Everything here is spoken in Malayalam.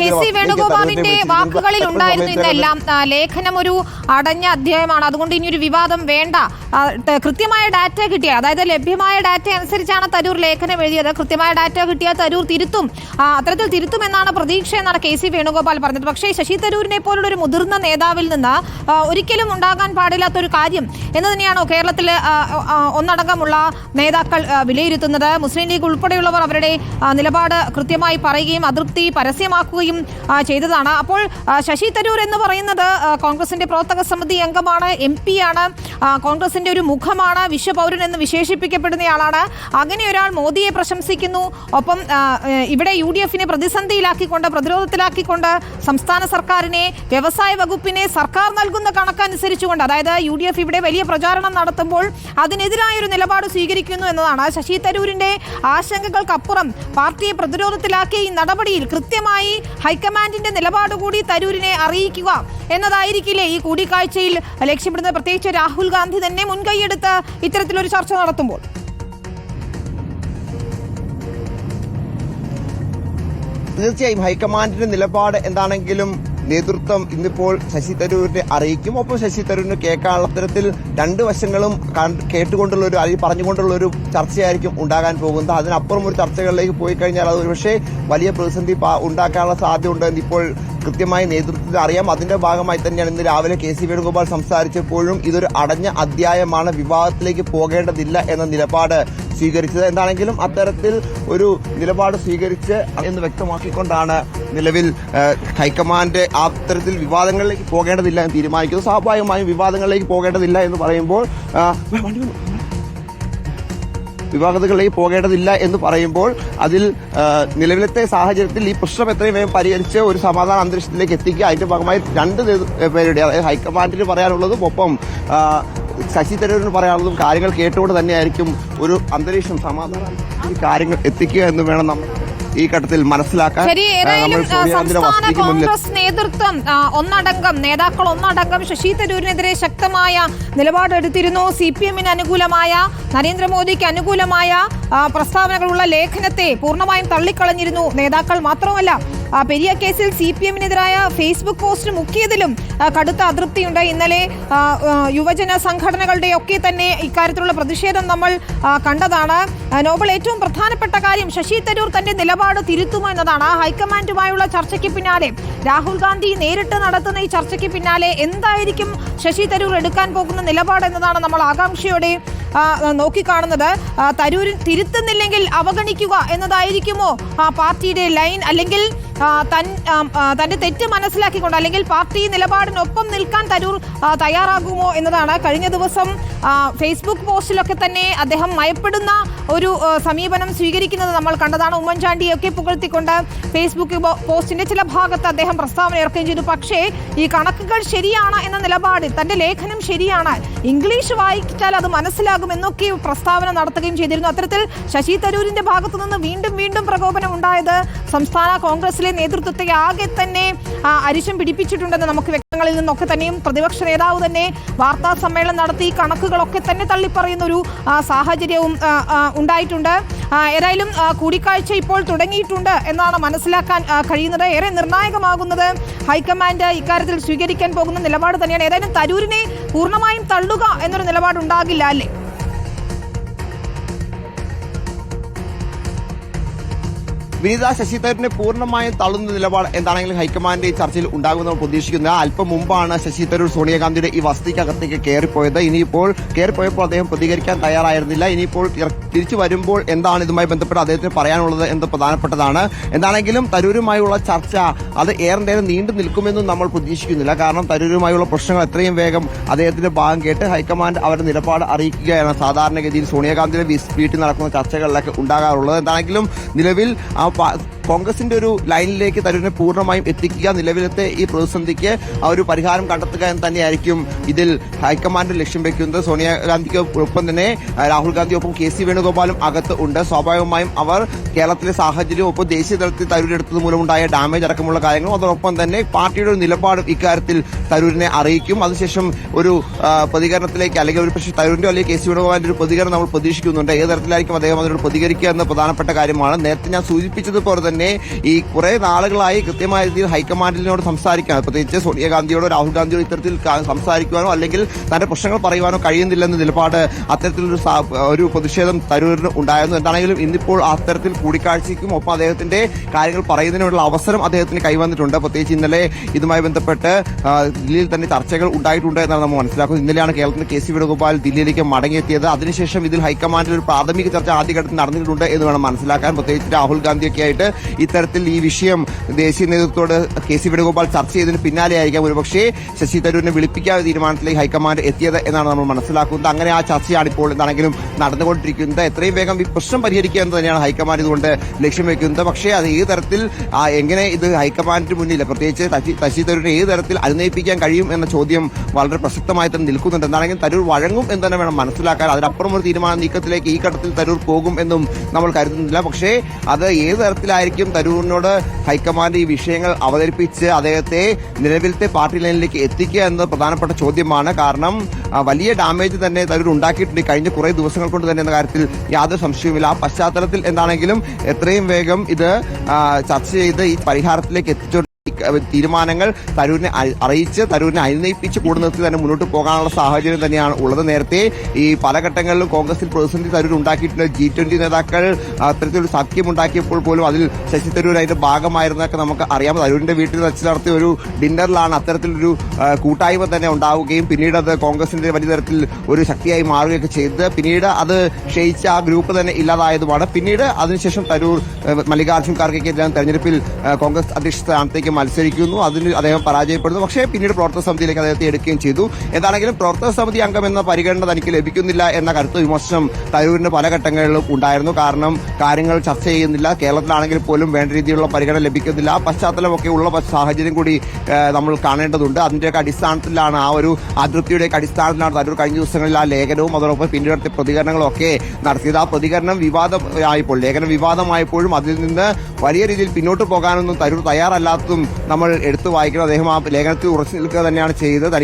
കെ സി വേണുഗോപാലിന്റെ വാക്കുകളിൽ ഉണ്ടായിരുന്നു ഇതെല്ലാം ലേഖനം ഒരു അടഞ്ഞ അധ്യായമാണ്. അതുകൊണ്ട് ഇനി ഒരു വിവാദം വേണ്ട. കൃത്യമായ ഡാറ്റ കിട്ടിയ അതായത് ലഭ്യമായ ഡാറ്റ അനുസരിച്ചാണ് തരൂർ ലേഖനം എഴുതിയത്. കൃത്യമായ ഡാറ്റ കിട്ടിയാൽ തരൂർ തിരുത്തും. അത്തരത്തിൽ തിരുത്തും എന്നാണ് പ്രതീക്ഷ എന്നാണ് കെ സി വേണുഗോപാൽ പറഞ്ഞത്. പക്ഷേ ശശി തരൂരിനെ പോലുള്ള ഒരു മുതിർന്ന നേതാവിൽ നിന്ന് ഒരിക്കലും ഉണ്ടാകാൻ പാടില്ലാത്ത ഒരു കാര്യം എന്ന് തന്നെയാണോ കേരളത്തിൽ ഒന്നടങ്കമുള്ള നേതാക്കൾ വിലയിരുത്തുന്നത്? മുസ്ലിം ലീഗ് ഉൾപ്പെടെയുള്ളവർ അവരുടെ നിലപാട് കൃത്യമായി പറയുകയും അതൃപ്തി പരസ്യമാക്കുകയും ആ, ചെയ്തതാണ്. അപ്പോൾ ശശി തരൂർ എന്ന് പറയുന്നത് കോൺഗ്രസിന്റെ പ്രവർത്തക സമിതി അംഗമാണ് എം പി ആണ്. കോൺഗ്രസിന്റെ ഒരു മുഖമാണ് വിശ്വപൗരൻ എന്ന് വിശേഷിപ്പിക്കപ്പെടുന്നയാളാണ്. അങ്ങനെ ഒരാൾ മോദിയെ പ്രശംസിക്കുന്നു. ഒപ്പം ഇവിടെ യു ഡി എഫിനെ പ്രതിസന്ധിയിലാക്കിക്കൊണ്ട് പ്രതിരോധത്തിലാക്കിക്കൊണ്ട് സംസ്ഥാന സർക്കാരിനെ വ്യവസായ വകുപ്പിനെ സർക്കാർ നൽകുന്ന കണക്കനുസരിച്ചുകൊണ്ട് അതായത് യു ഡി എഫ് ഇവിടെ വലിയ പ്രചാരണം നടത്തുമ്പോൾ അതിനെതിരായൊരു നിലപാട് സ്വീകരിക്കുന്നു എന്നതാണ് ശശി തരൂരിന്റെ ആശങ്കകൾക്കപ്പുറം പാർട്ടിയെ പ്രതിരോധത്തിലാക്കിയ ഈ നടപടിയിൽ കൃത്യമായി ഹൈക്കമാൻഡിന്റെ നിലപാട് കൂടി തരൂരിനെ അറിയിക്കുക എന്നതായിരിക്കില്ലേ ഈ കൂടിക്കാഴ്ചയിൽ ലക്ഷ്യമിടുന്നത്? പ്രത്യേകിച്ച് രാഹുൽ ഗാന്ധി തന്നെ മുൻകൈയെടുത്ത് ഇത്തരത്തിലൊരു ചർച്ച നടത്തുമ്പോൾ. തീർച്ചയായും ഹൈക്കമാൻഡിന്റെ നിലപാട് എന്താണെങ്കിലും നേതൃത്വം ഇന്നിപ്പോൾ ശശി തരൂരിനെ അറിയിക്കും. ഒപ്പം ശശി തരൂരിന് കേൾക്കാനുള്ള തരത്തിൽ രണ്ട് വശങ്ങളും കേട്ടുകൊണ്ടുള്ള ഒരു അല്ലെങ്കിൽ പറഞ്ഞുകൊണ്ടുള്ള ഒരു ചർച്ചയായിരിക്കും ഉണ്ടാകാൻ പോകുന്നത്. അതിനപ്പുറം ഒരു ചർച്ചകളിലേക്ക് പോയി കഴിഞ്ഞാൽ അത് പക്ഷേ വലിയ പ്രതിസന്ധി ഉണ്ടാക്കാനുള്ള സാധ്യത ഉണ്ട് ഇപ്പോൾ കൃത്യമായി നേതൃത്വത്തിൽ അറിയാം. അതിന്റെ ഭാഗമായി തന്നെയാണ് ഇന്ന് രാവിലെ കെ സി വേണുഗോപാൽ സംസാരിച്ചപ്പോഴും ഇതൊരു അടഞ്ഞ അധ്യായമാണ്. വിവാദത്തിലേക്ക് പോകേണ്ടതില്ല എന്ന നിലപാട് സ്വീകരിച്ചത് എന്താണെങ്കിലും അത്തരത്തിൽ ഒരു നിലപാട് സ്വീകരിച്ച് എന്ന് വ്യക്തമാക്കിക്കൊണ്ടാണ് നിലവിൽ ഹൈക്കമാൻഡ് അത്തരത്തിൽ തരത്തിൽ വിവാദങ്ങളിലേക്ക് പോകേണ്ടതില്ല എന്ന് തീരുമാനിക്കുന്നത്. സ്വാഭാവികമായും വിവാദങ്ങളിലേക്ക് പോകേണ്ടതില്ല എന്ന് പറയുമ്പോൾ വിവാദങ്ങളിലേക്ക് പോകേണ്ടതില്ല എന്ന് പറയുമ്പോൾ അതിൽ നിലവിലത്തെ സാഹചര്യത്തിൽ ഈ പ്രശ്നം എത്രയും വേഗം പരിഹരിച്ച് ഒരു സമാധാന അന്തരീക്ഷത്തിലേക്ക് എത്തിക്കുക. അതിന്റെ ഭാഗമായി രണ്ട് പേരുടെ അതായത് ഹൈക്കമാൻഡിന് പറയാനുള്ളതും ഒപ്പം ശശി തരൂരിന് പറയാനുള്ളതും കാര്യങ്ങൾ കേട്ടുകൊണ്ട് തന്നെയായിരിക്കും ഒരു അന്തരീക്ഷം സമാധാനം ഈ കാര്യങ്ങൾ എത്തിക്കുക എന്ന് വേണം നമ്മൾ ഈ ഘട്ടത്തിൽ മനസ്സിലാക്കാൻ. സംസ്ഥാന കോൺഗ്രസ് നേതൃത്വം ഒന്നടങ്കം നേതാക്കൾ ഒന്നടങ്കം ശശി തരൂരിനെതിരെ ശക്തമായ നിലപാടെടുത്തിരുന്നു. സി പി എമ്മിന് അനുകൂലമായ നരേന്ദ്രമോദിക്ക് അനുകൂലമായ പ്രസ്താവനകളുള്ള ലേഖനത്തെ പൂർണമായും തള്ളിക്കളഞ്ഞിരുന്നു. നേതാക്കൾ മാത്രമല്ല പെരിയ കേസിൽ സി പി എമ്മിനെതിരായ ഫേസ്ബുക്ക് പോസ്റ്റ് മുക്കിയതിലും കടുത്ത അതൃപ്തിയുണ്ട് ഇന്നലെ യുവജന സംഘടനകളുടെ ഒക്കെ തന്നെ ഇക്കാര്യത്തിലുള്ള പ്രതിഷേധം നമ്മൾ കണ്ടതാണ്. നോബൽ ഏറ്റവും പ്രധാനപ്പെട്ട കാര്യം ശശി തരൂർ തന്റെ നിലപാട് തിരുത്തുമോ എന്നതാണ്. ഹൈക്കമാൻഡുമായുള്ള ചർച്ചയ്ക്ക് പിന്നാലെ രാഹുൽ ഗാന്ധി നേരിട്ട് നടത്തുന്ന ഈ ചർച്ചയ്ക്ക് പിന്നാലെ എന്തായിരിക്കും ശശി തരൂർ എടുക്കാൻ പോകുന്ന നിലപാട് എന്നതാണ് നമ്മൾ ആകാംക്ഷയോടെ നോക്കിക്കാണുന്നത്. തരൂർ തിരുത്തുന്നില്ലെങ്കിൽ അവഗണിക്കുക എന്നതായിരിക്കുമോ ആ പാർട്ടിയുടെ ലൈൻ? അല്ലെങ്കിൽ തൻ തന്റെ തെറ്റ് മനസ്സിലാക്കിക്കൊണ്ട് അല്ലെങ്കിൽ പാർട്ടി നിലപാടിനൊപ്പം നിൽക്കാൻ തരൂർ തയ്യാറാകുമോ എന്നതാണ് കഴിഞ്ഞ ദിവസം ഫേസ്ബുക്ക് പോസ്റ്റിലൊക്കെ തന്നെ അദ്ദേഹം മയപ്പെടുന്ന ഒരു സമീപനം സ്വീകരിക്കുന്നത് നമ്മൾ കണ്ടതാണ്. ഉമ്മൻചാണ്ടിയൊക്കെ പുകഴ്ത്തിക്കൊണ്ട് ഫേസ്ബുക്ക് പോസ്റ്റിന്റെ ചില ഭാഗത്ത് അദ്ദേഹം പ്രസ്താവന ഇറക്കുകയും ചെയ്തു. പക്ഷേ ഈ കണക്കുകൾ ശരിയാണ് എന്ന നിലപാടിൽ തന്റെ ലേഖനം ശരിയാണ് ഇംഗ്ലീഷ് വായിച്ചാൽ അത് മനസ്സിലാകും എന്നൊക്കെ പ്രസ്താവന നടത്തുകയും ചെയ്തിരുന്നു. അത്തരത്തിൽ ശശി തരൂരിന്റെ ഭാഗത്തു നിന്ന് വീണ്ടും വീണ്ടും പ്രകോപനം ഉണ്ടായത് സംസ്ഥാന കോൺഗ്രസിലെ നേതൃത്വത്തെ ആകെ തന്നെ അരിശം പിടിപ്പിച്ചിട്ടുണ്ടെന്ന് നമുക്ക് വ്യക്തങ്ങളിൽ നിന്നൊക്കെ തന്നെയും പ്രതിപക്ഷ നേതാവ് തന്നെ വാർത്താ സമ്മേളനം നടത്തി കണക്കുകളൊക്കെ തന്നെ തള്ളിപ്പറയുന്ന ഒരു സാഹചര്യവും ഉണ്ടായിട്ടുണ്ട്. ഏതായാലും കൂടിക്കാഴ്ച ഇപ്പോൾ തുടങ്ങിയിട്ടുണ്ട് എന്നാണ് മനസ്സിലാക്കാൻ കഴിയുന്നത്. ഏറെ നിർണായകമാകുന്നത് ഹൈക്കമാൻഡ് ഇക്കാര്യത്തിൽ സ്വീകരിക്കാൻ പോകുന്ന നിലപാട് തന്നെയാണ്. ഏതായാലും തരൂരിനെ പൂർണമായും തള്ളുക എന്നൊരു നിലപാടുണ്ടാകില്ല അല്ലേ? വിനീത ശശി തരൂരിനെ പൂർണമായും തള്ളുന്ന നിലപാട് എന്താണെങ്കിലും ഹൈക്കമാൻഡ് ഈ ചർച്ചയിൽ ഉണ്ടാകുമെന്ന് പ്രതീക്ഷിക്കുന്നത് അല്പം മുമ്പാണ് ശശി തരൂർ സോണിയാഗാന്ധിയുടെ ഈ വസതിക്കകത്തേക്ക് കയറിപ്പോയത്. ഇനിയിപ്പോൾ കയറിപ്പോയപ്പോൾ അദ്ദേഹം പ്രതികരിക്കാൻ തയ്യാറായിരുന്നില്ല. ഇനിയിപ്പോൾ തിര- തിരിച്ചു വരുമ്പോൾ എന്താണ് ഇതുമായി ബന്ധപ്പെട്ട് അദ്ദേഹത്തിന് പറയാനുള്ളത് എന്ന് പ്രധാനപ്പെട്ടതാണ്. എന്താണെങ്കിലും തരൂരുമായുള്ള ചർച്ച അത് ഏറെ നേരം നീണ്ടു നിൽക്കുമെന്നും നമ്മൾ പ്രതീക്ഷിക്കുന്നില്ല. കാരണം തരൂരുമായുള്ള പ്രശ്നങ്ങൾ എത്രയും വേഗം അദ്ദേഹത്തിന്റെ ഭാഗം കേട്ട് ഹൈക്കമാൻഡ് അവരുടെ നിലപാട് അറിയിക്കുകയാണ് സാധാരണഗതിയിൽ സോണിയാഗാന്ധിയുടെ വീട്ടിൽ നടക്കുന്ന ചർച്ചകളിലൊക്കെ ഉണ്ടാകാറുള്ളത്. എന്താണെങ്കിലും നിലവിൽ ആ പ- കോൺഗ്രസിന്റെ ഒരു ലൈനിലേക്ക് തരൂരിനെ പൂർണമായും എത്തിക്കുക നിലവിലത്തെ ഈ പ്രതിസന്ധിക്ക് ആ ഒരു പരിഹാരം കണ്ടെത്തുക എന്ന് തന്നെയായിരിക്കും ഇതിൽ ഹൈക്കമാൻഡ് ലക്ഷ്യം വെക്കുന്നത്. സോണിയാഗാന്ധിക്ക് ഒപ്പം തന്നെ രാഹുൽ ഗാന്ധി ഒപ്പം കെ സി വേണുഗോപാലും അകത്ത് ഉണ്ട്. സ്വാഭാവികമായും അവർ കേരളത്തിലെ സാഹചര്യവും ഒപ്പം ദേശീയ തലത്തിൽ തരൂരെടുത്തത് മൂലമുണ്ടായ ഡാമേജ് അടക്കമുള്ള കാര്യങ്ങളും അതോടൊപ്പം തന്നെ പാർട്ടിയുടെ ഒരു നിലപാടും ഇക്കാര്യത്തിൽ തരൂരിനെ അറിയിക്കും. അതിനുശേഷം ഒരു പ്രതികരണത്തിലേക്ക് അല്ലെങ്കിൽ ഒരു പക്ഷേ തരൂരിന്റെ അല്ലെങ്കിൽ കെ സി വേണുഗോപാലിന്റെ ഒരു പ്രതികരണം നമ്മൾ പ്രതീക്ഷിക്കുന്നുണ്ട്. ഏത് തരത്തിലായിരിക്കും അദ്ദേഹം അതിനോട് പ്രതികരിക്കുക എന്ന പ്രധാനപ്പെട്ട കാര്യമാണ്. നേരത്തെ ഞാൻ സൂചിപ്പിച്ചതുപോലെ തന്നെ ഈ കുറെ നാളുകളായി കൃത്യമായ രീതിയിൽ ഹൈക്കമാൻഡിനോട് സംസാരിക്കാൻ പ്രത്യേകിച്ച് സോണിയാഗാന്ധിയോടോ രാഹുൽ ഗാന്ധിയോ ഇത്തരത്തിൽ സംസാരിക്കുവാനോ അല്ലെങ്കിൽ തന്റെ പ്രശ്നങ്ങൾ പറയുവാനോ കഴിയുന്നില്ലെന്ന നിലപാട് അത്തരത്തിലൊരു ഒരു പ്രതിഷേധം തരൂരിന് ഉണ്ടായിരുന്നു. എന്താണെങ്കിലും ഇന്നിപ്പോൾ അത്തരത്തിൽ കൂടിക്കാഴ്ചയ്ക്കും ഒപ്പം അദ്ദേഹത്തിന്റെ കാര്യങ്ങൾ പറയുന്നതിനുള്ള അവസരം അദ്ദേഹത്തിന് കൈവന്നിട്ടുണ്ട്. പ്രത്യേകിച്ച് ഇന്നലെ ഇതുമായി ബന്ധപ്പെട്ട് ദില്ലിയിൽ തന്നെ ചർച്ചകൾ ഉണ്ടായിട്ടുണ്ട് എന്നാണ് നമ്മൾ മനസ്സിലാക്കുന്നത്. ഇന്നലെയാണ് കേരളത്തിന് കെ സി വേണുഗോപാൽ ദില്ലിയിലേക്ക് മടങ്ങിയെത്തിയത്. അതിനുശേഷം ഇതിൽ ഹൈക്കമാൻഡിൽ ഒരു പ്രാഥമിക ചർച്ച ആദ്യഘട്ടത്തിൽ നടന്നിട്ടുണ്ട് എന്ന് വേണം മനസ്സിലാക്കാൻ. പ്രത്യേകിച്ച് രാഹുൽ ഗാന്ധിയൊക്കെ ആയിട്ട് ഇത്തരത്തിൽ ഈ വിഷയം ദേശീയ നേതൃത്വത്തോട് കെ സി വേണുഗോപാൽ ചർച്ച ചെയ്തതിന് പിന്നാലെയായിരിക്കാം ഒരുപക്ഷേ ശശി തരൂരിനെ വിളിപ്പിക്കാതെ തീരുമാനത്തിലേക്ക് ഹൈക്കമാൻഡ് എത്തിയത് എന്നാണ് നമ്മൾ മനസ്സിലാക്കുന്നത്. അങ്ങനെ ആ ചർച്ചയാണ് ഇപ്പോൾ എന്താണെങ്കിലും നടന്നുകൊണ്ടിരിക്കുന്നത്. എത്രയും വേഗം ഈ പ്രശ്നം പരിഹരിക്കുക എന്ന് തന്നെയാണ് ഹൈക്കമാൻഡ് ഇതുകൊണ്ട് ലക്ഷ്യം വെക്കുന്നത്. പക്ഷേ അത് ഏത് തരത്തിൽ എങ്ങനെ ഇത് ഹൈക്കമാൻഡിന് മുന്നിൽ പ്രത്യേകിച്ച് ശശി തരൂരിനെ ഏത് തരത്തിൽ അനുനയിപ്പിക്കാൻ കഴിയും എന്ന ചോദ്യം വളരെ പ്രസക്തമായി തന്നെ നിൽക്കുന്നുണ്ട്. എന്താണെങ്കിൽ തരൂർ വഴങ്ങും എന്ന് തന്നെ വേണം മനസ്സിലാക്കാൻ. അതിനപ്പുറം ഒരു തീരുമാന നീക്കത്തിലേക്ക് ഈ ഘട്ടത്തിൽ തരൂർ പോകും എന്നും നമ്മൾ കരുതുന്നില്ല. പക്ഷേ അത് ഏത് തരത്തിലായിരിക്കും തരൂരിനോട് ഹൈക്കമാൻഡ് ഈ വിഷയങ്ങൾ അവതരിപ്പിച്ച് അദ്ദേഹത്തെ നിലവിലത്തെ പാർട്ടി ലൈനിലേക്ക് എത്തിക്കുക എന്നത് പ്രധാനപ്പെട്ട ചോദ്യമാണ്. കാരണം വലിയ ഡാമേജ് തന്നെ തരൂർ ഉണ്ടാക്കിയിട്ടുണ്ട്. കഴിഞ്ഞ കുറേ ദിവസങ്ങൾ കൊണ്ട് തന്നെ എന്ന കാര്യത്തിൽ യാതൊരു സംശയവുമില്ല. ആ പശ്ചാത്തലത്തിൽ എന്താണെങ്കിലും എത്രയും വേഗം ഇത് ചർച്ച ചെയ്ത് ഈ പരിഹാരത്തിലേക്ക് എത്തിച്ചു തീരുമാനങ്ങൾ തരൂരിനെ അറിയിച്ച് തരൂരിനെ അനുനയിപ്പിച്ച് കൂടെ നിർത്തി തന്നെ മുന്നോട്ട് പോകാനുള്ള സാഹചര്യം തന്നെയാണ് ഉള്ളത്. നേരത്തെ ഈ പല ഘട്ടങ്ങളിലും കോൺഗ്രസിൽ പ്രതിസന്ധി തരൂർ ഉണ്ടാക്കിയിട്ടുണ്ട്. ജി ട്വന്റി നേതാക്കൾ അത്തരത്തിലൊരു സഖ്യം ഉണ്ടാക്കിയപ്പോൾ പോലും അതിൽ ശശി തരൂർ അതിന്റെ ഭാഗമായിരുന്നൊക്കെ നമുക്ക് അറിയാം. തരൂരിന്റെ വീട്ടിൽ വെച്ച് നടത്തിയ ഒരു ഡിന്നറിലാണ് അത്തരത്തിലൊരു കൂട്ടായ്മ തന്നെ ഉണ്ടാവുകയും പിന്നീട് അത് കോൺഗ്രസിന്റെ വലിയ തരത്തിൽ ഒരു ശക്തിയായി മാറുകയൊക്കെ ചെയ്ത് പിന്നീട് അത് ക്ഷയിച്ച ആ ഗ്രൂപ്പ് തന്നെ ഇല്ലാതായതുമാണ്. പിന്നീട് അതിനുശേഷം തരൂർ മല്ലികാർജുൻ ഖാർഗെക്കെതിരെ തെരഞ്ഞെടുപ്പിൽ കോൺഗ്രസ് അധ്യക്ഷ സ്ഥാനത്തേക്ക് മത്സരിക്കുന്നു. അതിന് അദ്ദേഹം പരാജയപ്പെടുന്നു. പക്ഷേ പിന്നീട് പ്രവർത്തക സമിതിയിലേക്ക് അദ്ദേഹത്തെ എടുക്കുകയും ചെയ്തു. എന്താണെങ്കിലും പ്രവർത്തക സമിതി അംഗം എന്ന പരിഗണന തനിക്ക് ലഭിക്കുന്നില്ല എന്ന കരുത്ത് വിമർശനം തരൂരിന് പല ഘട്ടങ്ങളിലും ഉണ്ടായിരുന്നു. കാരണം കാര്യങ്ങൾ ചർച്ച ചെയ്യുന്നില്ല. കേരളത്തിലാണെങ്കിൽ പോലും വേണ്ട രീതിയിലുള്ള പരിഗണന ലഭിക്കുന്നില്ല. ആ പശ്ചാത്തലമൊക്കെ ഉള്ള സാഹചര്യം കൂടി നമ്മൾ കാണേണ്ടതുണ്ട്. അതിന്റെയൊക്കെ അടിസ്ഥാനത്തിലാണ് ആ ഒരു അതൃപ്തിയുടെയൊക്കെ അടിസ്ഥാനത്തിലാണ് തരൂർ കഴിഞ്ഞ ദിവസങ്ങളിൽ ആ ലേഖനവും അതോടൊപ്പം പിന്നീട് പ്രതികരണങ്ങളൊക്കെ നടത്തിയത്. ആ പ്രതികരണം വിവാദമായപ്പോൾ ലേഖനം വിവാദമായപ്പോഴും അതിൽ നിന്ന് വലിയ രീതിയിൽ പിന്നോട്ട് പോകാനൊന്നും തരൂർ തയ്യാറല്ലാത്തതും നമ്മൾ എടുത്തു വായിക്കുന്നത് അദ്ദേഹം ആ ലേഖനത്തിൽ ഉറച്ചു നിൽക്കുക തന്നെയാണ് ചെയ്തത്.